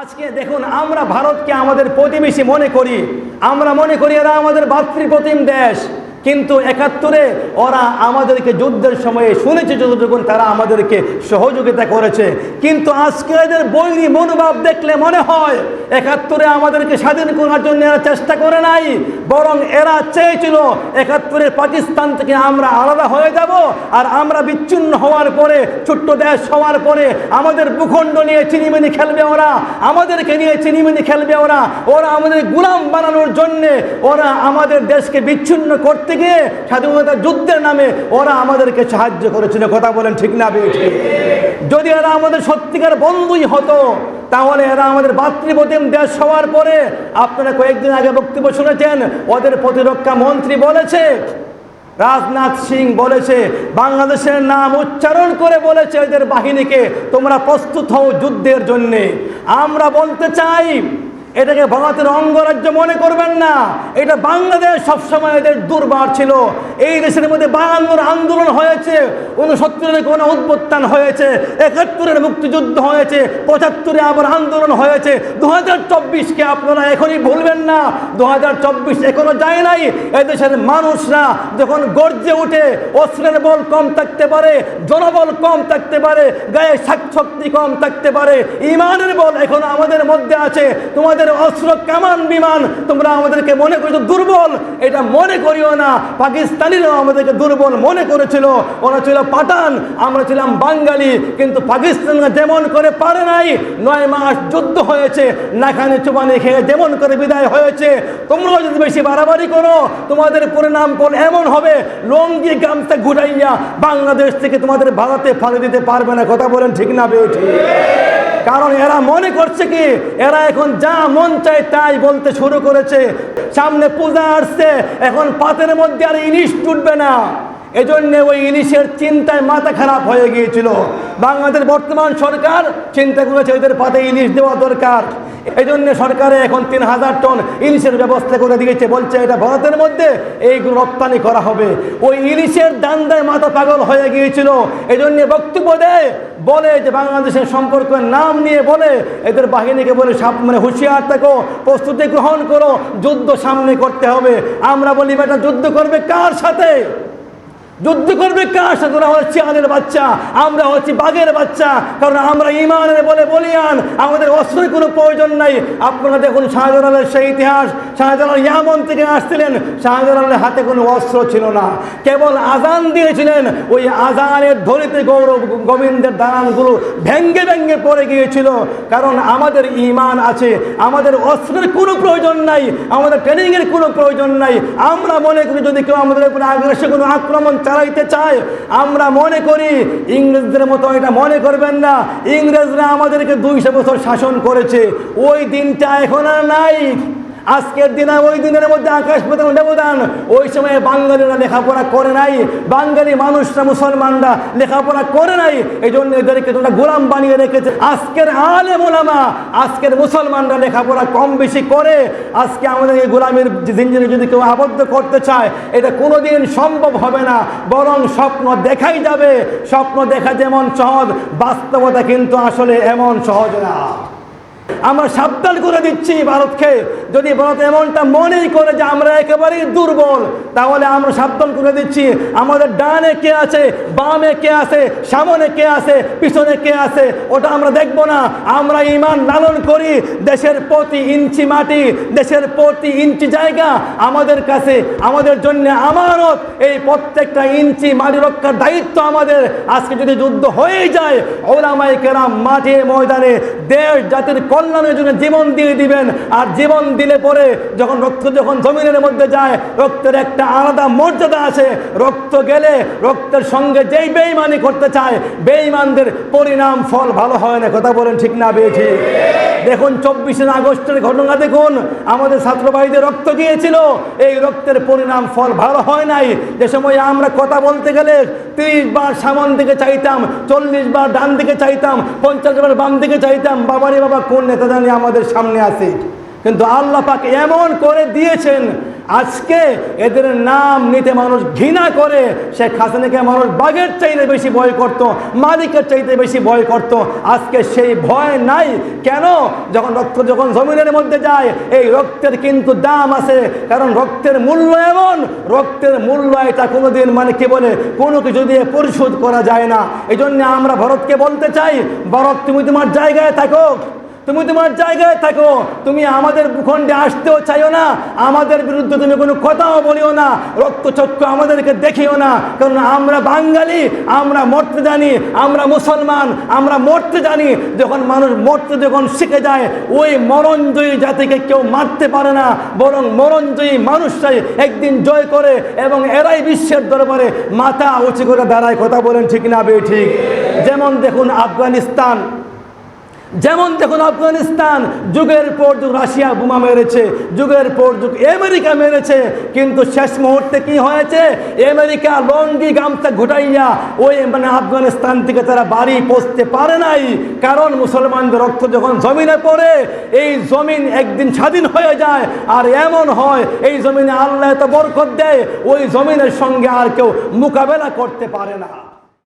আজকে দেখুন, আমরা ভারতকে আমাদের প্রতিবেশী মনে করি। আমরা মনে করি এরা আমাদের ভাতৃপ্রতিম দেশ। কিন্তু একাত্তরে ওরা আমাদেরকে যুদ্ধের সময়ে শুনেছে যতটুকুন, তারা আমাদেরকে সহযোগিতা করেছে। কিন্তু আজকে এদের বৈরী মনোভাব দেখলে মনে হয়, একাত্তরে আমাদেরকে স্বাধীন করার জন্য এরা চেষ্টা করে নাই, বরং এরা চেয়েছিল একাত্তরে পাকিস্তান থেকে আমরা আলাদা হয়ে যাব, আর আমরা বিচ্ছিন্ন হওয়ার পরে, ছোট্ট দেশ হওয়ার পরে আমাদের ভূখণ্ড নিয়ে চিনিমিনি খেলবে ওরা, আমাদেরকে নিয়ে চিনিমিনি খেলবে ওরা ওরা আমাদের গুলাম বানানোর জন্যে ওরা আমাদের দেশকে বিচ্ছিন্ন করতে গিয়ে স্বাধীনতা যুদ্ধের নামে ওরা আমাদেরকে সাহায্য করেছিল। কথা বলেন ঠিক না বেঠি যদি এরা আমাদের সত্যিকার বন্ধুই হতো, তাহলে এরা আমাদের ভাতৃপ্রতিম দেশ হওয়ার পরে আপনারা কয়েকদিন আগে বক্তব্য শুনেছেন, ওদের প্রতিরক্ষা মন্ত্রী বলেছে, রাজনাথ সিং বলেছে, বাংলাদেশের নাম উচ্চারণ করে বলেছে এদের বাহিনীকে, তোমরা প্রস্তুত হও যুদ্ধের জন্যে। আমরা বলতে চাই এটাকে ভারতের অঙ্গরাজ্য মনে করবেন না। এটা বাংলাদেশ সবসময় এদের দুর্বার ছিল। এই দেশের মধ্যে বায়ান্নর আন্দোলন হয়েছে উনসত্তরের কোনো উদ্বোত্থান হয়েছে, একাত্তরের মুক্তিযুদ্ধ হয়েছে, পঁচাত্তরে আবার আন্দোলন হয়েছে। দু হাজার চব্বিশকে আপনারা এখনই ভুলবেন না। দু হাজার চব্বিশ এখনও যায় নাই। এদেশের মানুষরা যখন গর্জে উঠে অস্ত্রের বল কম থাকতে পারে, জনবল কম থাকতে পারে, গায়ে শক্তি কম থাকতে পারে, ইমানের বল এখন আমাদের মধ্যে আছে। তোমাদের অস্ত্র কামান বিমান, তোমরা আমাদেরকে মনে করছ দুর্বল, এটা মনে করিও না। পাকিস্তানিরাও আমাদেরকে দুর্বল মনে করেছিল। ওরা ছিল পাঠান, আমরা ছিলাম বাঙালি, কিন্তু পাকিস্তান যেমন করে পারে নাই, নয় মাস যুদ্ধ হয়েছে, নাখানি চুবানি খেয়ে যেমন করে বিদায় হয়েছে। তোমরাও যদি বেশি বাড়াবাড়ি করো, তোমাদের পরিণাম ফল এমন হবে? লঙ্গি, গামছা ঘুরাইয়া বাংলাদেশ থেকে তোমাদের ভারতে ফালে দিতে পারবে না, কথা বলেন ঠিক না বেঠি কারণ এরা মনে করছে কি, এরা এখন যা মন চায় তাই বলতে শুরু করেছে। সামনে পূজা আসছে, এখন পাতের মধ্যে আর ইলিশ টুটবে না। এজন্য ওই ইলিশের চিন্তায় মাথা খারাপ হয়ে গিয়েছিল। বাংলাদেশ বর্তমান সরকার চিন্তা করেছে ওদের পাতে ইলিশ দেওয়া দরকার। এই জন্য সরকারে এখন তিন হাজার টন ইলিশের ব্যবস্থা করে দিয়েছে। বলছে, এটা ভারতের মধ্যে এইগুলো রপ্তানি করা হবে। ওই ইলিশের দান্দায় মাথা পাগল হয়ে গিয়েছিল। এই জন্য বক্তব্য দেয়, বলে যে বাংলাদেশের সম্পর্কের নাম নিয়ে বলে, এদের বাহিনীকে বলে সাপ মানে হুঁশিয়ার থাকো, প্রস্তুতি গ্রহণ করো, যুদ্ধ সামনে করতে হবে। আমরা বলি, বেটা, যুদ্ধ করবে কার সাথে? যুদ্ধ করবে কার সাথে? ওরা হচ্ছে আলের বাচ্চা, আমরা হচ্ছি বাঘের বাচ্চা। কারণ আমরা ইমানের বলে বলিয়ান, আমাদের অস্ত্রের কোনো প্রয়োজন নাই। আপনারা দেখুন, শাহজালালের সেই ইতিহাস। শাহজালাল ইয়ামন থেকে আসছিলেন, শাহজালালের হাতে কোনো অস্ত্র ছিল না। কেবল আজান দিয়েছিলেন, ওই আজানের ধরিতে গৌরব গোবিন্দের দালানগুলো ভেঙ্গে ভেঙ্গে পড়ে গিয়েছিল। কারণ আমাদের ইমান আছে, আমাদের অস্ত্রের কোনো প্রয়োজন নাই, আমাদের ট্রেনিংয়ের কোনো প্রয়োজন নাই। আমরা মনে করি যদি কেউ আমাদের উপরে আগ্রাসে কোনো আক্রমণ চালাইতে চায়, আমরা মনে করি ইংরেজদের মতো এটা মনে করবেন না। ইংরেজরা আমাদেরকে দুইশো বছর শাসন করেছে। ওই দিনটা এখন আর নাই। আজকের দিনে ওই দিনের মধ্যে আকাশ পেতাম ব্যবধান ওই সময় বাঙালিরা লেখাপড়া করে নাই। বাঙালি মানুষরা, মুসলমানরা লেখাপড়া করে নাই। এই জন্য এদেরকে তোমরা গোলাম বানিয়ে রেখেছে। আজকের আলে মোলামা আজকের মুসলমানরা লেখাপড়া কম বেশি করে। আজকে আমাদের এই গোলামের জিঞ্জিনে যদি কেউ আবদ্ধ করতে চায়, এটা কোনোদিন সম্ভব হবে না। বরং স্বপ্ন দেখাই যাবে। স্বপ্ন দেখা যেমন সহজ, বাস্তবতা কিন্তু আসলে এমন সহজ না। আমরা সাবধান করে দিচ্ছি ভারতকে। যদি ভারত এমনটা মনেই করে যে আমরা একেবারেই দুর্বল, তাহলে আমরা সাবধান করে দিচ্ছি। আমাদের ডানে কে আছে, বামে কে আছে, সামনে কে আছে, পিছনে কে আছে, ওটা আমরা দেখব না। আমরা ইমান লালন করি, দেশের প্রতি ইঞ্চি মাটি, দেশের প্রতি ইঞ্চি জায়গা, আমাদের কাছে, আমাদের জন্য আমানত। এই প্রত্যেকটা ইঞ্চি মাটি রক্ষার দায়িত্ব আমাদের। আজকে যদি যুদ্ধ হয়ে যায় ওলামাই কেরাম মাঠে ময়দানে দেশ জাতির কল্যাণের জন্য জীবন দিয়ে দিবেন, আর জীবন দিলে পরে যখন রক্ত যখন জমিনের মধ্যে যায়, রক্তের একটা আলাদা মর্যাদা আছে রক্ত গেলে রক্তের সঙ্গে যেই বেইমানি করতে চায়, বেইমানদের পরিণাম, ফল ভালো হয় না। কথা বলেন ঠিক না পেয়েছি দেখুন, চব্বিশে আগস্টের ঘটনা দেখুন। আমাদের ছাত্র ভাইদের রক্ত গিয়েছিল। এই রক্তের পরিণাম, ফল ভালো হয় নাই। যে সময় আমরা কথা বলতে গেলে তিরিশ বার সামন দিকে চাইতাম, চল্লিশ বার ডান দিকে চাইতাম, পঞ্চাশ বার বাম দিকে চাইতাম, বাবারে বাবা, কোন নেতা জানি আমাদের সামনে আছে? কিন্তু আল্লাহ পাক এমন করে দিয়েছেন, আজকে এদের নাম নিতে মানুষ ঘৃণা করে। সে হাসিনাকে মানুষ বাঘের চাইতে বেশি ভয় করত, মালিকের চাইতে বেশি ভয় করত। আজকে সেই ভয় নাই। কেন? যখন রক্ত যখন জমিনের মধ্যে যায়, এই রক্তের কিন্তু দাম আছে। কারণ রক্তের মূল্য এমন, রক্তের মূল্য এটা কোনোদিন মানে কি বলে, কোনো কিছু দিয়ে পরিশোধ করা যায় না। এই আমরা ভারতকে বলতে চাই, ভারত তুমি তোমার জায়গায় থাকো। তুমি তোমার জায়গায় থাকো। তুমি আমাদের ভূখণ্ডে আসতেও চাইও না। আমাদের বিরুদ্ধে তুমি কোনো কথাও বলিও না। রক্তচক্ষু আমাদেরকে দেখিও না। কারণ আমরা বাঙালি, আমরা মরতে জানি আমরা মুসলমান, আমরা মরতে জানি যখন মানুষ মরতে যখন শিখে যায়, ওই মরণজয়ী জাতিকে কেউ মারতে পারে না। বরং মরণজয়ী মানুষটাই একদিন জয় করে এবং এরাই বিশ্বের দরবারে মাথা উঁচু করে দাঁড়ায়। কথা বলেন ঠিক না বে ঠিক? যেমন দেখুন আফগানিস্তান। যেমন দেখুন আফগানিস্তান, যুগের পর যুগ রাশিয়া বোমা মেরেছে, যুগের পর যুগ আমেরিকা মেরেছে, কিন্তু শেষ মুহূর্তে কি হয়েছে? আমেরিকা লঙ্গি গামছা ঘুটাইয়া ওই মানে আফগানিস্তান থেকে তারা বাড়ি পৌঁছতে পারে নাই, কারণ মুসলমানদের রক্ত যখন জমিনে পড়ে, এই জমিন একদিন স্বাধীন হয়ে যায়, আর এমন হয়, এই জমিনে আল্লাহ এত বরকত দেয়, ওই জমিনের সঙ্গে আর কেউ মোকাবেলা করতে পারে না।